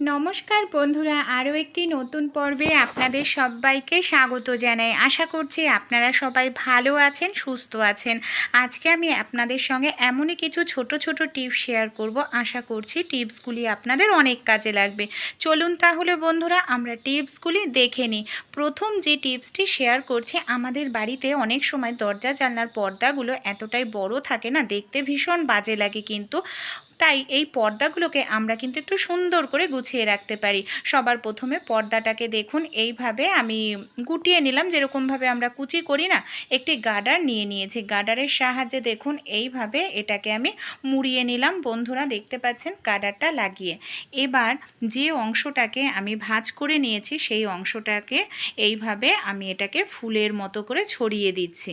নমস্কার বন্ধুরা, আরও একটি নতুন পর্বে আপনাদের সবাইকে স্বাগত জানাই। আশা করছি আপনারা সবাই ভালো আছেন, সুস্থ আছেন। আজকে আমি আপনাদের সঙ্গে এমনই কিছু ছোট ছোট টিপস শেয়ার করব। আশা করছি টিপসগুলি আপনাদের অনেক কাজে লাগবে। চলুন তাহলে বন্ধুরা, আমরা টিপসগুলি দেখে নিই। প্রথম যে টিপসটি শেয়ার করছি, আমাদের বাড়িতে অনেক সময় দরজা জানলার পর্দাগুলো এতটাই বড় থাকে না, দেখতে ভীষণ বাজে লাগে কিন্তু। তাই এই পর্দাগুলোকে আমরা কিন্তু একটু সুন্দর করে গুছিয়ে রাখতে পারি। সবার প্রথমে পর্দাটাকে দেখুন, এইভাবে আমি গুটিয়ে নিলাম, যেরকমভাবে আমরা কুচি করি না, একটি গার্ডার নিয়ে নিয়েছি। গার্ডারের সাহায্যে দেখুন, এইভাবে এটাকে আমি মুড়িয়ে নিলাম। বন্ধুরা দেখতে পাচ্ছেন, গার্ডারটা লাগিয়ে। এবার যে অংশটাকে আমি ভাঁজ করে নিয়েছি, সেই অংশটাকে এইভাবে আমি এটাকে ফুলের মতো করে ছড়িয়ে দিচ্ছি।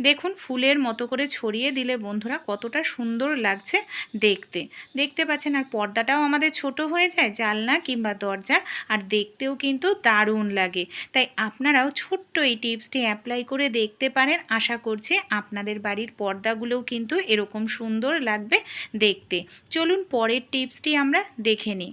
দেখুন, ফুলের মতো করে ছড়িয়ে দিলে বন্ধুরা কতটা সুন্দর লাগছে দেখতে। দেখতে পাচ্ছেন, আর পর্দাটাও আমাদের ছোট হয়ে যায় জালনা কিংবা দরজার, আর দেখতেও কিন্তু দারুণ লাগে। তাই আপনারাও ছোট্ট এই টিপসটি অ্যাপ্লাই করে দেখতে পারেন। আশা করছি আপনাদের বাড়ির পর্দাগুলোও কিন্তু এরকম সুন্দর লাগবে দেখতে। চলুন, পরের টিপসটি আমরা দেখে নিই।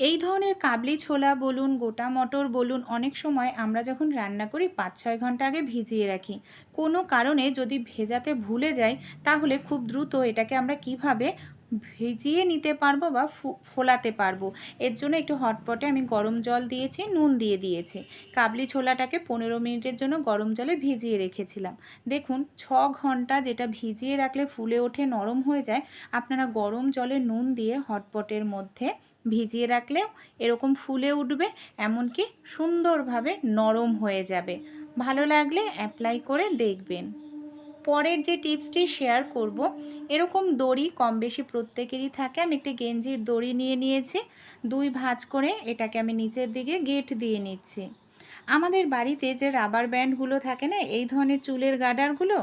এই ধরনের কাবলি ছোলা বলুন, গোটা মটর বলুন, অনেক সময় আমরা যখন রান্না করি পাঁচ ছয় ঘণ্টা আগে ভিজিয়ে রাখি। কোনো কারণে যদি ভেজাতে ভুলে যাই, তাহলে খুব দ্রুত এটাকে আমরা কীভাবে ভিজিয়ে নিতে পারব বা ফোলাতে পারব। এর জন্য একটু হটপটে আমি গরম জল দিয়েছি, নুন দিয়ে দিয়েছি। কাবলি ছোলাটাকে পনেরো মিনিটের জন্য গরম জলে ভিজিয়ে রেখেছিলাম। দেখুন, ছ ঘণ্টা যেটা ভিজিয়ে রাখলে ফুলে ওঠে, নরম হয়ে যায়, আপনারা গরম জলে নুন দিয়ে হটপটের মধ্যে ভিজিয়ে রাখলেও এরকম ফুলে উঠবে, এমনকি সুন্দরভাবে নরম হয়ে যাবে। ভালো লাগলে অ্যাপ্লাই করে দেখবেন। পরের যে টিপসটি শেয়ার করব, এরকম দড়ি কম বেশি প্রত্যেকেরই থাকে। আমি একটি গেঞ্জির দড়ি নিয়ে নিয়েছি, দুই ভাঁজ করে এটাকে আমি নিচের দিকে গেট দিয়ে নিচ্ছি। আমাদের বাড়িতে যে রাবার ব্যান্ডগুলো থাকে না, এই ধরনের চুলের গার্ডারগুলো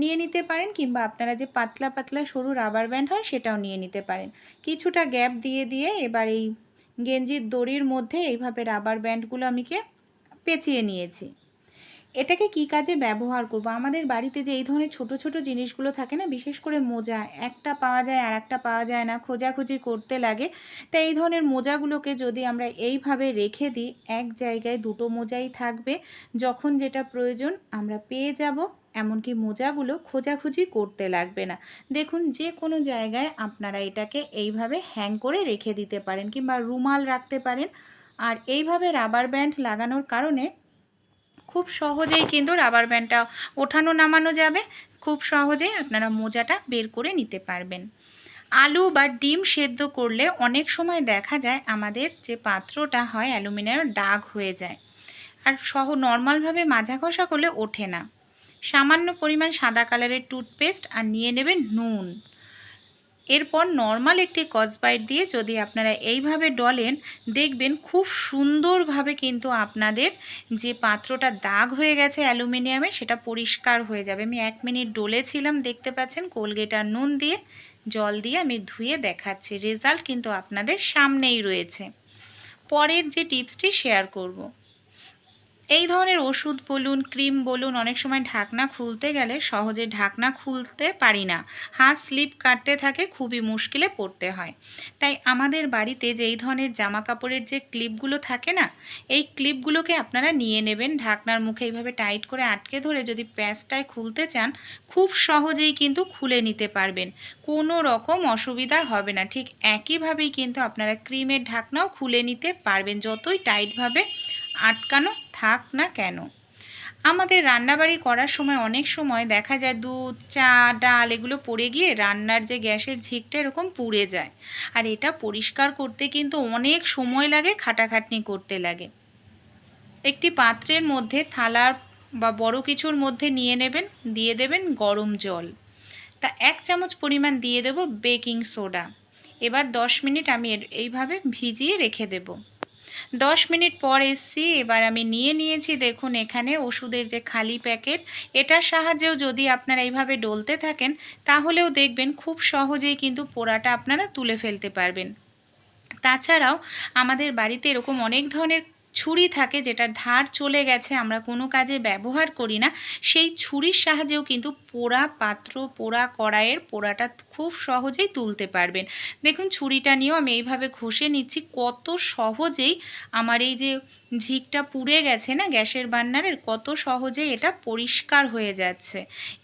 নিয়ে নিতে পারেন কিংবা আপনারা যে পাতলা পাতলা সরু রাবার ব্যান্ড হয়, সেটাও নিয়ে নিতে পারেন। কিছুটা গ্যাপ দিয়ে দিয়ে এবার এই গেঞ্জির দড়ির মধ্যে এইভাবে রাবার ব্যান্ডগুলো আমিকে পেঁচিয়ে নিয়েছি। এটাকে কি কাজে ব্যবহার করব? আমাদের বাড়িতে যে এই ধরনের ছোট ছোট জিনিসগুলো থাকে না, বিশেষ করে মোজা, একটা পাওয়া যায় আর একটা পাওয়া যায় না, খোঁজাখুঁজি করতে লাগে। তাই এই ধরনের মোজাগুলোকে যদি আমরা এইভাবে রেখে দিই, এক জায়গায় দুটো মোজাই থাকবে, যখন যেটা প্রয়োজন আমরা পেয়ে যাব, এমনকি মোজাগুলো খোঁজাখুঁজি করতে লাগবে না। দেখুন, যে কোনো জায়গায় আপনারা এটাকে এইভাবে হ্যাং করে রেখে দিতে পারেন কিংবা রুমাল রাখতে পারেন। আর এইভাবে রাবার ব্যান্ড লাগানোর কারণে খুব সহজেই কিন্তু রাবার ব্যান্ডটা ওঠানো নামানো যাবে। খুব সহজেই আপনারা মোজাটা বের করে নিতে পারবেন। আলু বা ডিম সেদ্ধ করলে অনেক সময় দেখা যায় আমাদের যে পাত্রটা হয় অ্যালুমিনিয়ামের দাগ হয়ে যায় আর সহ নর্মালভাবে মাজা কষা করলে ওঠে না। সামান্য পরিমাণ সাদা কালারের টুথপেস্ট আর নিয়ে নেবেন নুন। এরপর নর্মাল একটি কসবাইট দিয়ে যদি আপনারা এইভাবে ডলেন, দেখবেন খুব সুন্দরভাবে কিন্তু আপনাদের যে পাত্রটা দাগ হয়ে গেছে অ্যালুমিনিয়ামে, সেটা পরিষ্কার হয়ে যাবে। আমি এক মিনিট ডলেছিলাম, দেখতে পাচ্ছেন? কোলগেট আর নুন দিয়ে, জল দিয়ে আমি ধুয়ে দেখাচ্ছি। রেজাল্ট কিন্তু আপনাদের সামনেই রয়েছে। পরের যে টিপসটি শেয়ার করব। এই ধরনের ওষুধ বলুন, ক্রিম বলুন, অনেক সময় ঢাকনা খুলতে গেলে সহজে ঢাকনা খুলতে পারি না। হাত স্লিপ কাটতে থাকে, খুবই মুশকিলে পড়তে হয়। তাই আমাদের বাড়িতে যে এই ধরনের জামা কাপড়ের যে ক্লিপগুলো থাকে না, এই ক্লিপগুলোকে আপনারা নিয়ে নেবেন। ঢাকনার মুখে এইভাবে টাইট করে আটকে ধরে যদি প্যাঁচটায় খুলতে চান, খুব সহজেই কিন্তু খুলে নিতে পারবেন। কোনো রকম অসুবিধা হবে না। ঠিক একইভাবেই কিন্তু আপনারা ক্রিমের ঢাকনাও খুলে নিতে পারবেন, যতই টাইটভাবে আটকানো থাক না কেন। আমাদের রান্নাবাড়ি করার সময় অনেক সময় দেখা যায় দুধ, চা, ডাল এগুলো পড়ে গিয়ে রান্নার যে গ্যাসের ঝিকটা এরকম পুড়ে যায়। আর এটা পরিষ্কার করতে কিন্তু অনেক সময় লাগে, খাটাখাটনি করতে লাগে। একটি পাত্রের মধ্যে থালার বা বড় কিছুর মধ্যে নিয়ে নেবেন, দিয়ে দেবেন গরম জল। তা এক চামচ পরিমাণ দিয়ে দেব বেকিং সোডা। এবার দশ মিনিট আমি এইভাবে ভিজিয়ে রেখে দেবো। দশ মিনিট পর এসছি, এবার আমি নিয়ে নিয়েছি। দেখুন, এখানে ওষুধের যে খালি প্যাকেট, এটার সাহায্যেও যদি আপনারা এইভাবে ডলতে থাকেন, তাহলেও দেখবেন খুব সহজেই কিন্তু পোড়াটা আপনারা তুলে ফেলতে পারবেন। তাছাড়াও আমাদের বাড়িতে এরকম অনেক ধরনের ছুরি থাকে যেটা ধার চলে গেছে, আমরা কোনো কাজে ব্যবহার করি না, সেই ছুরির সাহায্যেও কিন্তু পোড়া পাত্র, পোড়া কড়াইয়ের পোড়াটা খুব সহজেই তুলতে পারবেন। দেখুন, ছুরিটা নিয়েও আমি এইভাবে ঘষে নিচ্ছি, কত সহজেই আমার এই যে ঝিকটা পুড়ে গেছে না গ্যাসের বান্নারের, কত সহজেই এটা পরিষ্কার হয়ে যাচ্ছে।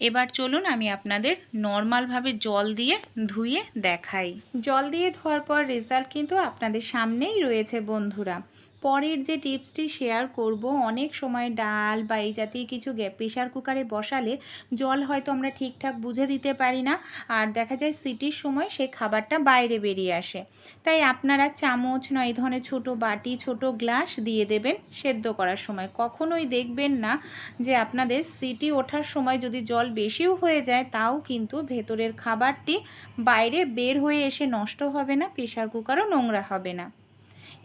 এবার চলুন আমি আপনাদের নর্মালভাবে জল দিয়ে ধুয়ে দেখাই। জল দিয়ে ধোয়ার পর রেজাল্ট কিন্তু আপনাদের সামনেই রয়েছে বন্ধুরা। পরের যে টিপসটি শেয়ার করব, অনেক সময় ডাল বা এই জাতীয় কিছু প্রেশার কুকারে বসালে জল হয়তো আমরা ঠিকঠাক বুঝে দিতে পারি না। আর দেখা যায় সিটির সময় সেই খাবারটা বাইরে বেরিয়ে আসে। তাই আপনারা চামচ নয় এই ধরনের ছোটো বাটি, ছোট গ্লাস দিয়ে দেবেন সেদ্ধ করার সময়। কখনোই দেখবেন না যে আপনাদের সিটি ওঠার সময় যদি জল বেশিও হয়ে যায়, তাও কিন্তু ভেতরের খাবারটি বাইরে বের হয়ে এসে নষ্ট হবে না প্রেশার কুকারও নোংরা হবে না।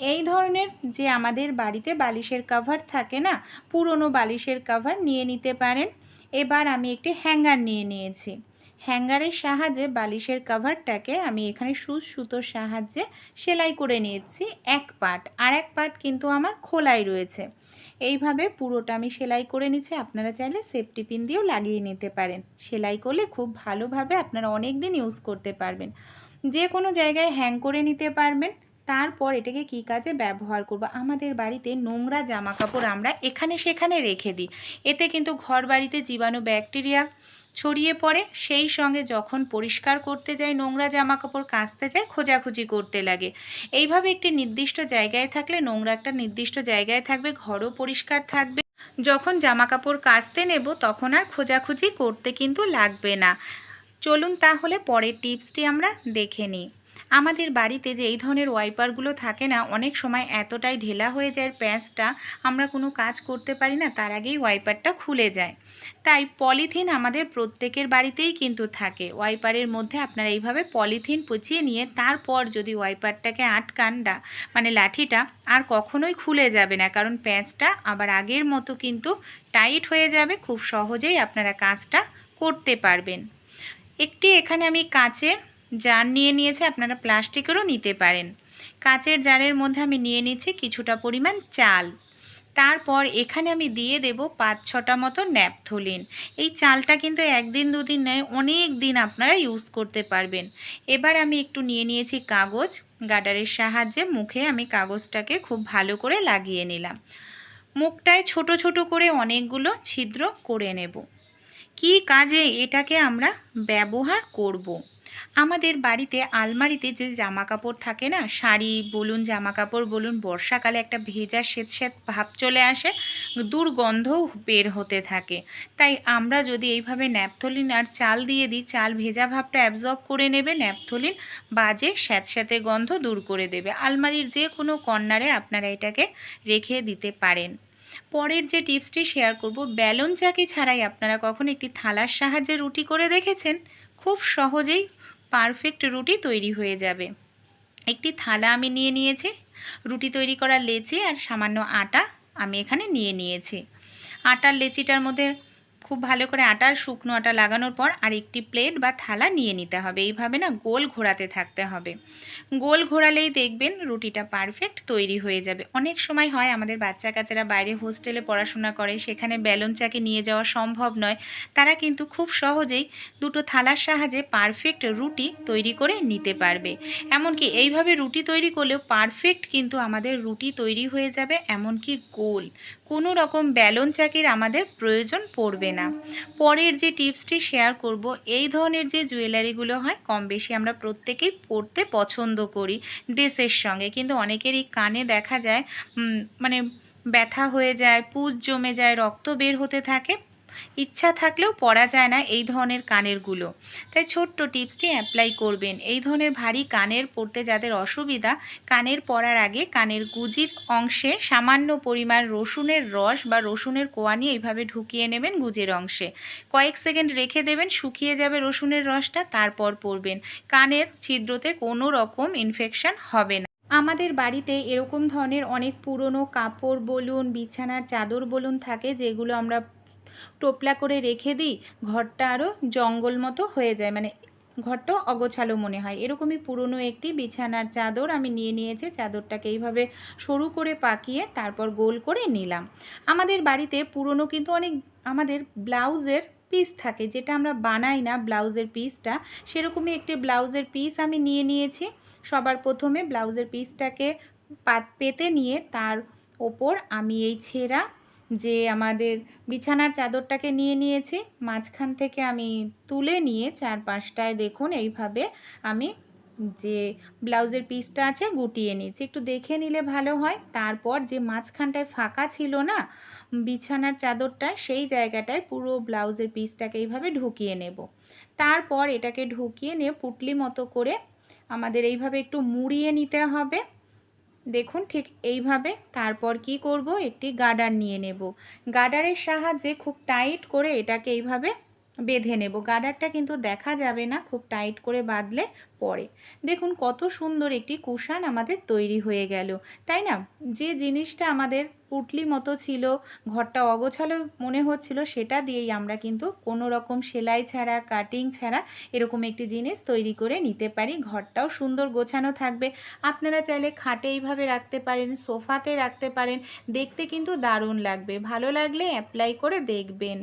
এই ধরনের যে আমাদের বাড়িতে বালিশের কাভার থাকে না, পুরনো বালিশের কাভার নিয়ে নিতে পারেন। এবার আমি একটি হ্যাঙ্গার নিয়ে নিয়েছি। হ্যাঙ্গারের সাহায্যে বালিশের কাভারটাকে আমি এখানে সুচ সুতোর সাহায্যে সেলাই করে নিয়েছি এক পাট। আর এক পাট কিন্তু আমার খোলাই রয়েছে। এইভাবে পুরোটা আমি সেলাই করে নিচ্ছি। আপনারা চাইলে সেফটি পিন দিয়েও লাগিয়ে নিতে পারেন। সেলাই করলে খুব ভালোভাবে আপনারা অনেক দিন ইউজ করতে পারবেন। যে কোনো জায়গায় হ্যাং করে নিতে পারবেন। তারপর এটাকে কি কাজে ব্যবহার করব? আমাদের বাড়িতে নোংরা জামা কাপড় আমরা এখানে সেখানে রেখে দিই। এতে কিন্তু ঘর বাড়িতে জীবাণু ব্যাকটেরিয়া ছড়িয়ে পড়ে। সেই সঙ্গে যখন পরিষ্কার করতে যাই, নোংরা জামা কাপড় কাচতে যাই, খোঁজাখুঁজি করতে লাগে। এইভাবে একটি নির্দিষ্ট জায়গায় থাকলে নোংরা একটা নির্দিষ্ট জায়গায় থাকবে, ঘরও পরিষ্কার থাকবে। যখন জামা কাপড় কাচতে নেব, তখন আর খোঁজাখুঁজি করতে কিন্তু লাগবে না। চলুন তাহলে পরের টিপসটি আমরা দেখে নিই। আমাদের বাড়িতে যে এই ধরনের ওয়াইপারগুলো থাকে না, অনেক সময় এতটাই ঢেলা হয়ে যায় প্যাঁচটা, আমরা কোনো কাজ করতে পারি না, তার আগেই ওয়াইপারটা খুলে যায়। তাই পলিথিন আমাদের প্রত্যেকের বাড়িতেই কিন্তু থাকে। ওয়াইপারের মধ্যে আপনারা এইভাবে পলিথিন পচিয়ে নিয়ে তারপর যদি ওয়াইপারটাকে আটকান ডা মানে লাঠিটা, আর কখনোই খুলে যাবে না, কারণ প্যাঁচটা আবার আগের মতো কিন্তু টাইট হয়ে যাবে, খুব সহজেই আপনারা কাজটা করতে পারবেন। একটি এখানে আমি কাচের জার নিয়ে নিয়েছে, আপনারা প্লাস্টিকেরও নিতে পারেন। কাচের জারের মধ্যে আমি নিয়ে নিয়েছি কিছুটা পরিমাণ চাল। তারপর এখানে আমি দিয়ে দেব পাঁচ ছটা মতো ন্যাপথলিন। এই চালটা কিন্তু একদিন দুদিন নয়, অনেক দিন আপনারা ইউজ করতে পারবেন। এবার আমি একটু নিয়ে নিয়েছি কাগজ। গাডারের সাহায্যে মুখে আমি কাগজটাকে খুব ভালো করে লাগিয়ে নিলাম। মুখটায় ছোট ছোট করে অনেকগুলো ছিদ্র করে নেব। কি কাজে এটাকে আমরা ব্যবহার করব। আমাদের বাড়িতে আলমারিতে যে জামা কাপড় থাকে না, শাড়ি বলুন জামা কাপড় বলুন, বর্ষাকালে একটা ভেজা স্বেত স্বেত ভাব চলে আসে, দুর্গন্ধও বের হতে থাকে। তাই আমরা যদি এইভাবে ন্যাপথলিন আর চাল দিয়ে দিই, চাল ভেজা ভাবটা অ্যাবজর্ব করে নেবে, ন্যাপথলিন বাজে স্যাঁতস্যাঁতে গন্ধ দূর করে দেবে। আলমারির যে কোনো কর্নারে আপনারা এটাকে রেখে দিতে পারেন। পরের যে টিপসটি শেয়ার করব, ব্যালন চাকি ছাড়াই আপনারা কখন একটি থালার সাহায্যে রুটি করে দেখেছেন? খুব সহজেই পারফেক্ট রুটি তৈরি হয়ে যাবে। একটি থালা আমি নিয়ে নিয়েছি। রুটি তৈরি করার লেচি আর সামান্য আটা আমি এখানে নিয়ে নিয়েছি। আটার লেচিটার মধ্যে খুব ভালো করে আটার শুকনো আটা লাগানোর পর আর একটি প্লেট বা থালা নিয়ে নিতে হবে। এইভাবে না গোল ঘোরাতে থাকতে হবে। গোল ঘোরালেই দেখবেন রুটিটা পারফেক্ট তৈরি হয়ে যাবে। অনেক সময় হয় আমাদের বাচ্চা কাচ্চারা বাইরে হোস্টেলে পড়াশোনা করে, সেখানে ব্যালন চাকে নিয়ে যাওয়া সম্ভব নয়। তারা কিন্তু খুব সহজেই দুটো থালার সাহায্যে পারফেক্ট রুটি তৈরি করে নিতে পারবে। এমনকি এইভাবে রুটি তৈরি করলেও পারফেক্ট কিন্তু আমাদের রুটি তৈরি হয়ে যাবে, এমনকি গোল। কোনো রকম ব্যালন চাকির আমাদের প্রয়োজন পড়বে না। পরের যে টিপসটি শেয়ার করব, এই ধরনের যে জুয়েলারিগুলো হয়, কম বেশি আমরা প্রত্যেকেই পরতে পছন্দ করি ড্রেসের সঙ্গে। কিন্তু অনেকেরই কানে দেখা যায় মানে ব্যথা হয়ে যায়, পুজ জমে যায়, রক্ত বের হতে থাকে। ইচ্ছা থাকলেও পরা যায় না এই ধরনের কানেরগুলো তাই ছোট্ট টিপসটি অ্যাপ্লাই করবেন। এই ধরনের ভারী কানের পরতে যাদের অসুবিধা, কানের পরার আগে কানের গুজির অংশে সামান্য পরিমাণ রসুনের রস বা রসুনের কোয়া নিয়ে এইভাবে ঢুকিয়ে নেবেন গুজের অংশে। কয়েক সেকেন্ড রেখে দেবেন, শুকিয়ে যাবে রসুনের রসটা, তারপর পরবেন। কানের ছিদ্রতে কোনো রকম ইনফেকশন হবে না। আমাদের বাড়িতে এরকম ধরনের অনেক পুরনো কাপড় বলুন, বিছানার চাদর বলুন থাকে যেগুলো আমরা টোপলা করে রেখে দিই, ঘরটা আরও জঙ্গল মতো হয়ে যায়। মানে ঘরটা অগোছালো মনে হয়। এরকমই পুরনো একটি বিছানার চাদর আমি নিয়ে নিয়েছি। চাদরটাকে এইভাবে সরু করে পাকিয়ে তারপর গোল করে নিলাম। আমাদের বাড়িতে পুরনো কিন্তু অনেক আমাদের ব্লাউজের পিস থাকে, যেটা আমরা বানাই না ব্লাউজের পিসটা সেরকমই একটি ব্লাউজের পিস আমি নিয়ে নিয়েছি। সবার প্রথমে ব্লাউজের পিসটাকে পাত পেতে নিয়ে তার ওপর আমি এই ছেঁড়া যে আমাদের বিছানার চাদরটাকে নিয়ে নিয়েছি, মাঝখান থেকে আমি তুলে নিয়ে চারপাশটায় দেখুন এইভাবে আমি যে ব্লাউজের পিসটা আছে গুটিয়ে নিয়েছি। একটু দেখে নিলে ভালো হয়। তারপর যে মাঝখানটায় ফাঁকা ছিল না, বিছানার চাদরটা, সেই জায়গাটায় পুরো ব্লাউজের পিসটাকে এইভাবে ঢুকিয়ে নেব। তারপর এটাকে ঢুকিয়ে নিয়ে পুটলি মতো করে আমাদের এইভাবে একটু মুড়িয়ে নিতে হবে। দেখুন ঠিক এইভাবে। তারপর কি করব? একটি গার্ডার নিয়ে নেব। গার্ডারের সাহায্যে খুব টাইট করে এটাকে এইভাবে বেঁধে নেব। গার্ডারটা কিন্তু দেখা যাবে না, খুব টাইট করে বাঁধলে পরে। দেখুন কত সুন্দর একটি কুশান আমাদের তৈরি হয়ে গেল, তাই না? যে জিনিসটা আমাদের পুটলি মতো ছিল, ঘরটা অগোছালো মনে হচ্ছিল, সেটা দিয়েই আমরা কিন্তু কোনো রকম সেলাই ছাড়া কাটিং ছাড়া এরকম একটি জিনিস তৈরি করে নিতে পারি। ঘরটাও সুন্দর গোছানো থাকবে। আপনারা চাইলে খাটে এইভাবে রাখতে পারেন, সোফাতে রাখতে পারেন, দেখতে কিন্তু দারুণ লাগবে। ভালো লাগলে অ্যাপ্লাই করে দেখবেন।